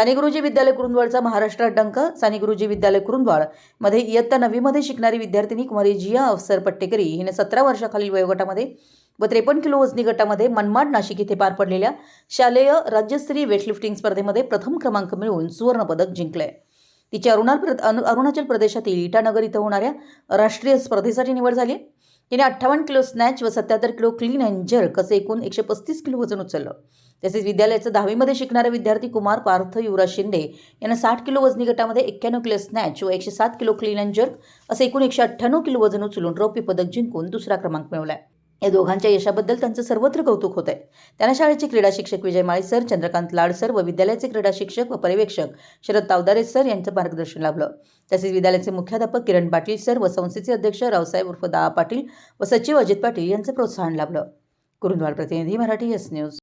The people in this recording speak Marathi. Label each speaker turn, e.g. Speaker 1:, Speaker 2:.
Speaker 1: साने गुरुजी विद्यालय कुरुंदवाडचा महाराष्ट्रात डंक साने गुरुजी विद्यालय कुरुंदवाडमध्ये इयत्ता नववीमध्ये शिकणारी विद्यार्थिनी कुमारी जिया अफसर पट्टेकरी. हिने सतरा वर्षाखालील वयोगटामध्ये व त्रेपन्न किलो वजनी गटामध्ये मनमाड नाशिक येथे पार पडलेल्या शालेय राज्यस्तरीय वेटलिफ्टिंग स्पर्धेमध्ये प्रथम क्रमांक मिळवून सुवर्णपदक जिंकले तिची अरुणाल अरुणाचल प्रदेशातील इटानगर इथं होणाऱ्या राष्ट्रीय स्पर्धेसाठी निवड झाली तिने अठ्ठावन्न किलो स्नॅच व सत्याहत्तर किलो क्लीन अँड जर्क असे एकूण एकशे पस्तीस किलो वजन उचललं. तसेच विद्यालयाचं दहावीमध्ये शिकणारा विद्यार्थी कुमार पार्थ युवराज शिंदे यांना साठ किलो वजनी गटामध्ये एक्क्याण्णव किलो स्नॅच व एकशे सात किलो क्लीन अँड जर्क असे एकूण एकशे अठ्ठ्याण्णव किलो वजन उचलून रौप्य पदक जिंकून दुसरा क्रमांक मिळवला आहे या दोघांच्या यशाबद्दल त्यांचं सर्वत्र कौतुक होत आहे त्यांना शाळेचे क्रीडा शिक्षक विजय माळी सर चंद्रकांत लाड सर व विद्यालयाचे क्रीडा शिक्षक व पर्यवेक्षक शरद तावदारे सर यांचं मार्गदर्शन लाभलं. तसेच विद्यालयाचे मुख्याध्यापक किरण पाटील सर व संस्थेचे अध्यक्ष रावसाहेब उर्फ दहा पाटील व सचिव अजित पाटील यांचं प्रोत्साहन लाभलं. कुरुंदवाड प्रतिनिधी मराठी एस न्यूज.